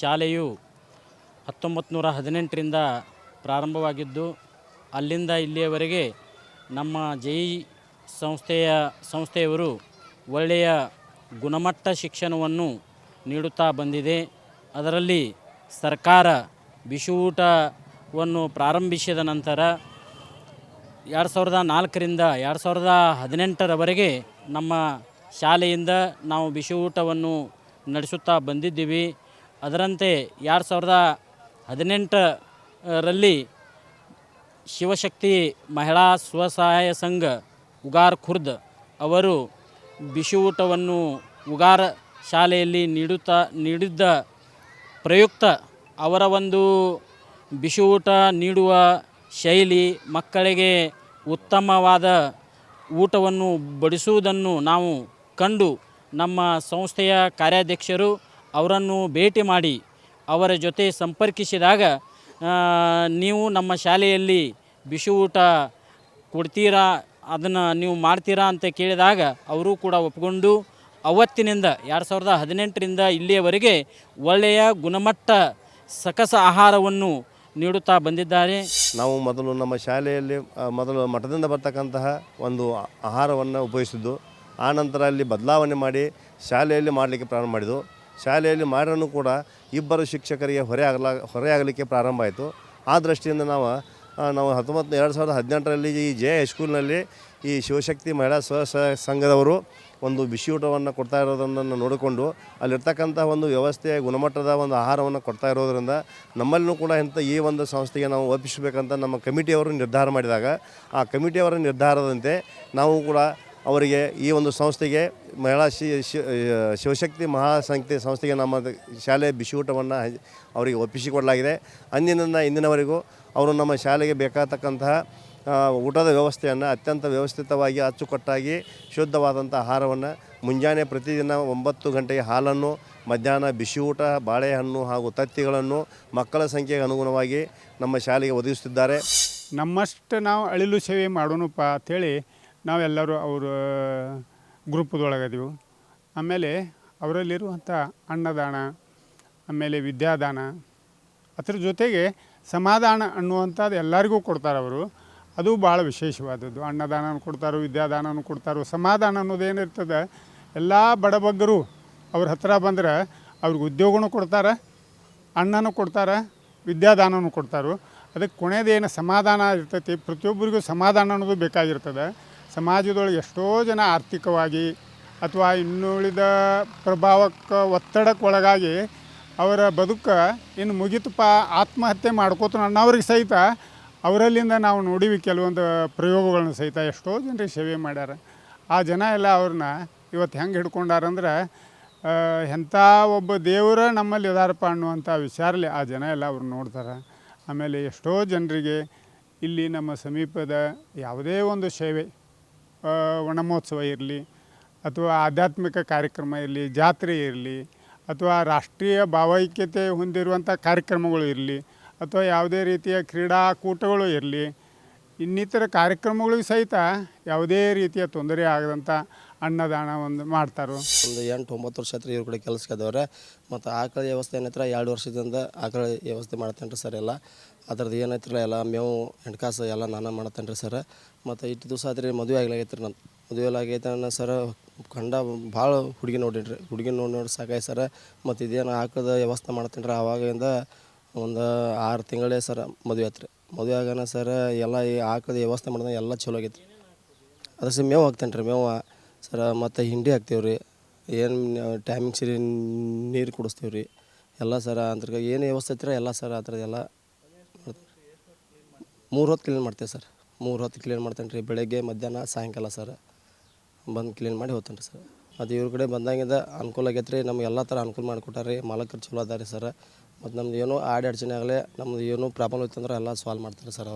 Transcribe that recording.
ಶಾಲೆಯು ಹತ್ತೊಂಬತ್ತು ನೂರ ಹದಿನೆಂಟರಿಂದ ಪ್ರಾರಂಭವಾಗಿದ್ದು, ಅಲ್ಲಿಂದ ಇಲ್ಲಿಯವರೆಗೆ ನಮ್ಮ ಜೈ ಸಂಸ್ಥೆಯ ಸಂಸ್ಥೆಯವರು ಒಳ್ಳೆಯ ಗುಣಮಟ್ಟ ಶಿಕ್ಷಣವನ್ನು ನೀಡುತ್ತಾ ಬಂದಿದೆ. ಅದರಲ್ಲಿ ಸರ್ಕಾರ ಬಿಸಿಯೂಟವನ್ನು ಪ್ರಾರಂಭಿಸಿದ ನಂತರ ಎರಡು ಸಾವಿರದ ನಾಲ್ಕರಿಂದ ಎರಡು ಸಾವಿರದ ಹದಿನೆಂಟರವರೆಗೆ ನಮ್ಮ ಶಾಲೆಯಿಂದ ನಾವು ಬಿಸಿಯೂಟವನ್ನು ನಡೆಸುತ್ತಾ ಬಂದಿದ್ದೀವಿ. ಅದರಂತೆ ಎರಡು ಸಾವಿರದ ಹದಿನೆಂಟರಲ್ಲಿ ಶಿವಶಕ್ತಿ ಮಹಿಳಾ ಸ್ವಸಹಾಯ ಸಂಘ ಉಗಾರ್ ಖುರ್ದ್ ಅವರು ಬಿಸಿ ಊಟವನ್ನು ಉಗಾರ ಶಾಲೆಯಲ್ಲಿ ನೀಡುತ್ತಾ, ನೀಡಿದ್ದ ಪ್ರಯುಕ್ತ ಅವರ ಒಂದು ಬಿಸಿ ನೀಡುವ ಶೈಲಿ ಮಕ್ಕಳಿಗೆ ಉತ್ತಮವಾದ ಊಟವನ್ನು ಬಡಿಸುವುದನ್ನು ನಾವು ಕಂಡು ನಮ್ಮ ಸಂಸ್ಥೆಯ ಕಾರ್ಯಾಧ್ಯಕ್ಷರು ಅವರನ್ನು ಭೇಟಿ ಮಾಡಿ ಅವರ ಜೊತೆ ಸಂಪರ್ಕಿಸಿದಾಗ ನೀವು ನಮ್ಮ ಶಾಲೆಯಲ್ಲಿ ಬಿಸಿ ಊಟ ಕೊಡ್ತೀರಾ, ಅದನ್ನು ನೀವು ಮಾಡ್ತೀರಾ ಅಂತ ಕೇಳಿದಾಗ ಅವರು ಕೂಡ ಒಪ್ಪಿಕೊಂಡು ಅವತ್ತಿನಿಂದ ಎರಡು ಸಾವಿರದ ಹದಿನೆಂಟರಿಂದ ಇಲ್ಲಿಯವರೆಗೆ ಒಳ್ಳೆಯ ಗುಣಮಟ್ಟ ಸಕಸ ಆಹಾರವನ್ನು ನೀಡುತ್ತಾ ಬಂದಿದ್ದಾರೆ. ನಾವು ಮೊದಲು ನಮ್ಮ ಶಾಲೆಯಲ್ಲಿ ಮೊದಲು ಮಠದಿಂದ ಬರ್ತಕ್ಕಂತಹ ಒಂದು ಆಹಾರವನ್ನು ಉಪಯೋಗಿಸಿದ್ದು ಆನಂತರ ನಂತರ ಅಲ್ಲಿ ಬದಲಾವಣೆ ಮಾಡಿ ಶಾಲೆಯಲ್ಲಿ ಮಾಡಲಿಕ್ಕೆ ಪ್ರಾರಂಭ ಮಾಡಿದ್ದು. ಶಾಲೆಯಲ್ಲಿ ಮಾಡಿರೂ ಕೂಡ ಇಬ್ಬರು ಶಿಕ್ಷಕರಿಗೆ ಹೊರೆ ಆಗಲ, ಹೊರೆ ಆಗಲಿಕ್ಕೆ ಪ್ರಾರಂಭ ಆಯಿತು. ಆ ದೃಷ್ಟಿಯಿಂದ ನಾವು ನಾವು ಹತ್ತೊಂಬತ್ತು ಎರಡು ಸಾವಿರದ ಹದಿನೆಂಟರಲ್ಲಿ ಈ ಜೆ ಹೈಸ್ಕೂಲ್ನಲ್ಲಿ ಈ ಶಿವಶಕ್ತಿ ಮಹಿಳಾ ಸ್ವಸಹಾಯ ಸಂಘದವರು ಒಂದು ಬಿಸಿಯೂಟವನ್ನು ಕೊಡ್ತಾ ಇರೋದನ್ನು ನೋಡಿಕೊಂಡು ಅಲ್ಲಿರ್ತಕ್ಕಂಥ ಒಂದು ವ್ಯವಸ್ಥೆಯ ಗುಣಮಟ್ಟದ ಒಂದು ಆಹಾರವನ್ನು ಕೊಡ್ತಾ ಇರೋದರಿಂದ ನಮ್ಮಲ್ಲೂ ಕೂಡ ಇಂಥ ಈ ಒಂದು ಸಂಸ್ಥೆಗೆ ನಾವು ಒಪ್ಪಿಸಬೇಕಂತ ನಮ್ಮ ಕಮಿಟಿಯವರು ನಿರ್ಧಾರ ಮಾಡಿದಾಗ ಆ ಕಮಿಟಿಯವರ ನಿರ್ಧಾರದಂತೆ ನಾವು ಕೂಡ ಅವರಿಗೆ ಈ ಒಂದು ಸಂಸ್ಥೆಗೆ ಮಹಿಳಾ ಶಿ ಶಿವಶಕ್ತಿ ಮಹಾಸಂಸ್ಥೆ ಸಂಸ್ಥೆಗೆ ನಮ್ಮ ಶಾಲೆಯ ಬಿಸಿಯೂಟವನ್ನು ಅವರಿಗೆ ಒಪ್ಪಿಸಿಕೊಡಲಾಗಿದೆ. ಅಂದಿನಿಂದ ಇಂದಿನವರೆಗೂ ಅವರು ನಮ್ಮ ಶಾಲೆಗೆ ಬೇಕಾಗತಕ್ಕಂತಹ ಊಟದ ವ್ಯವಸ್ಥೆಯನ್ನು ಅತ್ಯಂತ ವ್ಯವಸ್ಥಿತವಾಗಿ ಅಚ್ಚುಕಟ್ಟಾಗಿ ಶುದ್ಧವಾದಂಥ ಆಹಾರವನ್ನು ಮುಂಜಾನೆ ಪ್ರತಿದಿನ ಒಂಬತ್ತು ಗಂಟೆಗೆ ಹಾಲನ್ನು, ಮಧ್ಯಾಹ್ನ ಬಿಸಿ ಊಟ ಬಾಳೆಹಣ್ಣು ಹಾಗೂ ತತ್ತಿಗಳನ್ನು ಮಕ್ಕಳ ಸಂಖ್ಯೆಗೆ ಅನುಗುಣವಾಗಿ ನಮ್ಮ ಶಾಲೆಗೆ ಒದಗಿಸುತ್ತಿದ್ದಾರೆ. ನಮ್ಮಷ್ಟು ನಾವು ಅಳಿಲು ಸೇವೆ ಮಾಡೋಣಪ್ಪ ಅಂಥೇಳಿ ನಾವೆಲ್ಲರೂ ಅವರು ಗ್ರೂಪ್ದೊಳಗದೆವು. ಆಮೇಲೆ ಅವರಲ್ಲಿರುವಂಥ ಅನ್ನದಾನ, ಆಮೇಲೆ ವಿದ್ಯಾದಾನ, ಅದ್ರ ಜೊತೆಗೆ ಸಮಾಧಾನ ಅನ್ನುವಂಥದ್ದು ಎಲ್ಲರಿಗೂ ಕೊಡ್ತಾರೆ ಅವರು. ಅದು ಭಾಳ ವಿಶೇಷವಾದದ್ದು. ಅನ್ನದಾನ ಕೊಡ್ತಾರೆ, ವಿದ್ಯಾದಾನನೂ ಕೊಡ್ತಾರೆ, ಸಮಾಧಾನ ಅನ್ನೋದೇನಿರ್ತದೆ ಎಲ್ಲ ಬಡಬಗ್ಗರು ಅವ್ರ ಹತ್ರ ಬಂದ್ರೆ ಅವ್ರಿಗೆ ಉದ್ಯೋಗನೂ ಕೊಡ್ತಾರೆ, ಅನ್ನನೂ ಕೊಡ್ತಾರೆ, ವಿದ್ಯಾದಾನನೂ ಕೊಡ್ತಾರೆ. ಅದಕ್ಕೆ ಕೊನೆಯದೇನು ಸಮಾಧಾನ ಇರ್ತೈತಿ, ಪ್ರತಿಯೊಬ್ಬರಿಗೂ ಸಮಾಧಾನ ಅನ್ನೋದು ಬೇಕಾಗಿರ್ತದೆ. ಸಮಾಜದೊಳಗೆ ಎಷ್ಟೋ ಜನ ಆರ್ಥಿಕವಾಗಿ ಅಥವಾ ಇನ್ನುಳಿದ ಪ್ರಭಾವಕ್ಕೆ ಒತ್ತಡಕ್ಕೆ ಒಳಗಾಗಿ ಅವರ ಬದುಕು ಇನ್ನು ಮುಗಿತಪ್ಪ ಆತ್ಮಹತ್ಯೆ ಮಾಡ್ಕೋತ ಅನ್ನೋರಿಗೆ ಸಹಿತ ಅವರಲ್ಲಿಂದ ನಾವು ನೋಡೀವಿ ಕೆಲವೊಂದು ಪ್ರಯೋಗಗಳನ್ನ ಸಹಿತ. ಎಷ್ಟೋ ಜನರಿಗೆ ಸೇವೆ ಮಾಡ್ಯಾರ. ಆ ಜನ ಎಲ್ಲ ಅವ್ರನ್ನ ಇವತ್ತು ಹೆಂಗೆ ಹಿಡ್ಕೊಂಡಾರಂದ್ರೆ ಎಂಥ ಒಬ್ಬ ದೇವರ ನಮ್ಮಲ್ಲಿ ಇದಾರಪ್ಪ ಅನ್ನುವಂಥ ವಿಚಾರಲಿ ಆ ಜನ ಎಲ್ಲ ಅವ್ರು ನೋಡ್ತಾರೆ. ಆಮೇಲೆ ಎಷ್ಟೋ ಜನರಿಗೆ ಇಲ್ಲಿ ನಮ್ಮ ಸಮೀಪದ ಯಾವುದೇ ಒಂದು ಸೇವೆ ವನಮಹೋತ್ಸವ ಇರಲಿ ಅಥವಾ ಆಧ್ಯಾತ್ಮಿಕ ಕಾರ್ಯಕ್ರಮ ಇರಲಿ, ಜಾತ್ರೆ ಇರಲಿ ಅಥವಾ ರಾಷ್ಟ್ರೀಯ ಭಾವೈಕ್ಯತೆ ಹೊಂದಿರುವಂಥ ಕಾರ್ಯಕ್ರಮಗಳು ಇರಲಿ ಅಥವಾ ಯಾವುದೇ ರೀತಿಯ ಕ್ರೀಡಾಕೂಟಗಳು ಇರಲಿ, ಇನ್ನಿತರ ಕಾರ್ಯಕ್ರಮಗಳಿಗೂ ಸಹಿತ ಯಾವುದೇ ರೀತಿಯ ತೊಂದರೆ ಆಗದಂಥ ಅನ್ನದಾನ ಒಂದು ಮಾಡ್ತಾರೆ? ಒಂದು ಎಂಟು ಒಂಬತ್ತು ವರ್ಷ ಹತ್ರ ಇವ್ರ ಕಡೆ ಕೆಲಸಕ್ಕೆ ಮತ್ತು ಆಕಳ ವ್ಯವಸ್ಥೆ ಏನೈತ್ರ ಎರಡು ವರ್ಷದಿಂದ ಆಕಳ ವ್ಯವಸ್ಥೆ ಮಾಡ್ತೇನೆ ರೀ ಸರ್ ಎಲ್ಲ. ಅದ್ರದ್ದು ಏನೈತ್ರಲ್ಲ, ಎಲ್ಲ ಮೇವು, ಹೆಣ್ಕಾಸು ಎಲ್ಲ ನಾನು ಮಾಡ್ತೇನೆ ರೀ ಸರ್. ಮತ್ತು ಇಷ್ಟು ದಿವಸ ಆದರೆ ಮದುವೆ ಆಗ್ಲಾಗೈತ್ರಿ ನಾನು. ಮದುವೆ ಆಗೈತೆ ಸರ್, ಕಂಡ ಭಾಳ ಹುಡುಗಿ ನೋಡಿನ್ರಿ. ಹುಡುಗಿ ನೋಡಿ ನೋಡಿ ಸಾಕಾಯ್ ಸರ್. ಮತ್ತು ಇದೇನು ಆಕಳದ ವ್ಯವಸ್ಥೆ ಮಾಡ್ತೇನೆ ರೀ ಆವಾಗಿಂದ ಒಂದು ಆರು ತಿಂಗಳೇ ಸರ್ ಮದುವೆ ಆಯ್ತು ರೀ ಮದುವೆ ಆಗೋಣ ಸರ್ ಎಲ್ಲ ಈ ಆಕಳದ ವ್ಯವಸ್ಥೆ ಮಾಡಿದ್ರೆ ಎಲ್ಲ ಚಲೋ ಆಗೈತೆ ರೀ ಅದ್ರ ಮೇವು ಹಾಕ್ತೇನೆ ರೀ ಮೇವು. ಸರ, ಮತ್ತು ಹಿಂಡಿ ಹಾಕ್ತೇವೆ ರೀ ಏನು ಟೈಮಿಂಗ್ ಸರಿ ನೀರು ಕುಡಿಸ್ತೇವೆ ರೀ ಎಲ್ಲ ಸರ ಅದ್ರ ಏನು ವ್ಯವಸ್ಥೆ ಐತ್ರ, ಎಲ್ಲ ಸರ ಆ ಥರದ್ದೆಲ್ಲ ಮೂರು ಹೊತ್ತು ಕ್ಲೀನ್ ಮಾಡ್ತೇವೆ ಸರ್. ಮೂರು ಹೊತ್ತು ಕ್ಲೀನ್ ಮಾಡ್ತೇನೆ ರೀ ಬೆಳಗ್ಗೆ, ಮಧ್ಯಾಹ್ನ, ಸಾಯಂಕಾಲ ಸರ್. ಬಂದು ಕ್ಲೀನ್ ಮಾಡಿ ಹೋಗ್ತೇನೆ ರೀ ಸರ್. ಅದು ಇವ್ರ ಕಡೆ ಬಂದಾಗಿಂದ ಅನುಕೂಲ ಆಗೈತೆ ರೀ ನಮ್ಗೆ ಎಲ್ಲ ಥರ ಅನುಕೂಲ ಮಾಡಿಕೊಟ್ಟಾರೆ ರೀ ಮಾಲಕರು ಚಲೋ ಅದಾರೆ ಸರ್. ಮತ್ತು ನಮ್ದು ಏನೋ ಆಡಿ ಅಡಚಣೆ ಆಗಲಿ ನಮ್ದು ಏನೋ ಪ್ರಾಬ್ಲಮ್ ಇತ್ತಂದ್ರೆ ಎಲ್ಲ ಸಾಲ್ವ್ ಮಾಡ್ತಾರೆ ಸರ್ ಅವ್ರು.